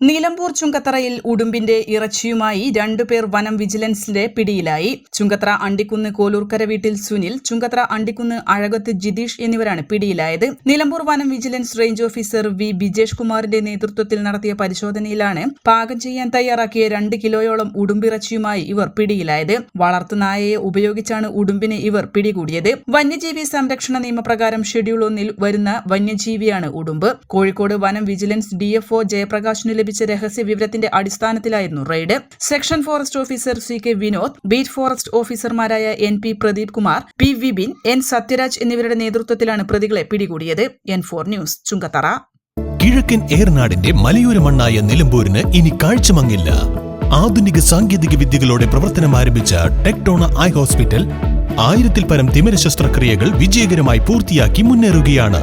Nilambur ചുങ്കത്തറയിൽ ഉടുമ്പിന്റെ ഇറച്ചിയുമായി രണ്ടുപേർ വനം വിജിലൻസിന്റെ പിടിയിലായി. ചുങ്കത്തറ അണ്ടിക്കുന്ന് കോലൂർക്കര വീട്ടിൽ സുനിൽ ചുങ്കത്തറ അണ്ടിക്കുന്ന് അഴകത്ത് ജിതീഷ് എന്നിവരാണ് പിടിയിലായത്. നിലമ്പൂർ വനം vigilance range officer V Bijesh കുമാറിന്റെ നേതൃത്വത്തിൽ നടത്തിയ പരിശോധനയിലാണ് പാകം ചെയ്യാൻ തയ്യാറാക്കിയ രണ്ട് കിലോയോളം ഉടുമ്പിറച്ചിയുമായി ഇവർ പിടിയിലായത്. വളർത്തുനായയെ ഉപയോഗിച്ചാണ് ഉടുമ്പിനെ ഇവർ പിടികൂടിയത്. വന്യജീവി സംരക്ഷണ നിയമപ്രകാരം ഷെഡ്യൂൾ ഒന്നിൽ വരുന്ന വന്യജീവിയാണ് ഉടുമ്പ്. കോഴിക്കോട് വനം വിജിലൻസ് ഡിഎഫ്ഒ ജയപ്രകാശിന് ലഭിച്ച രഹസ്യ വിവരത്തിന്റെ അടിസ്ഥാനത്തിലായിരുന്നു raid. Section forest officer C K Vinod beat forest ഓഫീസർമാരായ N P Pradeep Kumar P Vipin N Sathyaraj എന്നിവരുടെ നേതൃത്വത്തിലാണ് പ്രതികളെ പിടികൂടിയത്. N four news Chungathara. കിഴക്കൻ ഏർനാടിന്റെ മലയോര മണ്ണായ നിലമ്പൂരിന് ഇനി കാഴ്ചമങ്ങില്ല. ആധുനിക സാങ്കേതിക വിദ്യകളോടെ പ്രവർത്തനം ആരംഭിച്ച ടെക്ടോണ ഐ ഹോസ്പിറ്റൽ ആയിരത്തിൽ പരം തിമിര ശസ്ത്രക്രിയകൾ വിജയകരമായി പൂർത്തിയാക്കി മുന്നേറുകയാണ്.